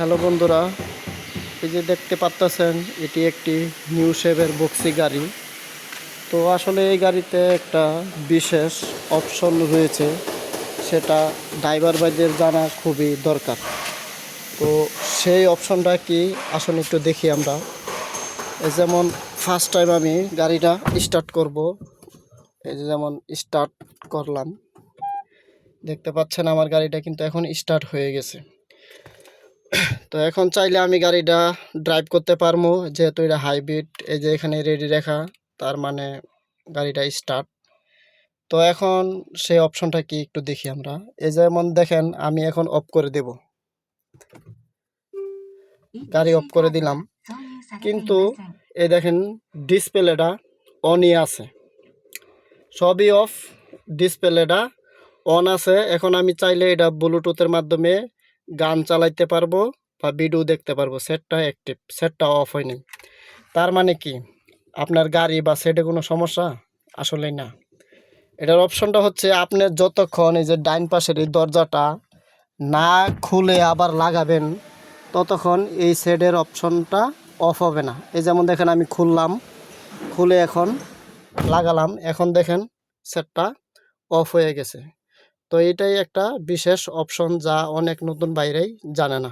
Hello বন্ধুরা, এই যে দেখতে পাচ্ছেন এটি একটি নিউ শেভের বক্সি গাড়ি। তো আসলে এই গাড়িতে একটা বিশেষ অপশন রয়েছে, সেটা ড্রাইভার ভাইদের জানা খুবই দরকার। তো সেই অপশনটা কি, আসলে একটু দেখি আমরা। যেমন ফার্স্ট টাইম আমি গাড়িটা স্টার্ট করব, এই যে যেমন স্টার্ট করলাম। দেখতে পাচ্ছেন আমার গাড়িটা কিন্তু এখন স্টার্ট হয়ে গেছে। তো এখন চাইলে আমি গাড়িটা ড্রাইভ করতে পারব যেহেতু এটা হাইব্রিড এই যে এখানে রেডি রেখা, তার মানে গাড়িটা স্টার্ট তো এখন সেই অপশনটা কি একটু দেখি আমরা। এই যেমন দেখেন, আমি এখন অফ করে দেব। গাড়ি অফ করে দিলাম। কিন্তু এই দেখেন ডিসপ্লেটা অনই আছে। সবই অফ ডিসপ্লেটা অন আছে। এখন আমি চাইলে এটা ব্লুটুথের মাধ্যমে গান চালাইতে পারব। বা ভিডিও দেখতে পারব সেটটা অ্যাক্টিভ সেটটা অফ হয়নি। তার মানে কি? আপনার গাড়ি বা সেটে কোনো সমস্যা? আসলেই না। এটার অপশনটা হচ্ছে আপনি যতক্ষণ এই যে ডাইন পাশের এই দরজাটা না খুলে আবার লাগাবেন, ততক্ষণ এই সেটের অপশনটা অফ হবে না। এই যেমন দেখেন আমি খুললাম, খুলে এখন লাগালাম, এখন দেখেন সেটটা অফ হয়ে গেছে। তো এটাই একটা বিশেষ অপশন যা অনেক নতুন বাইরেই জানে না।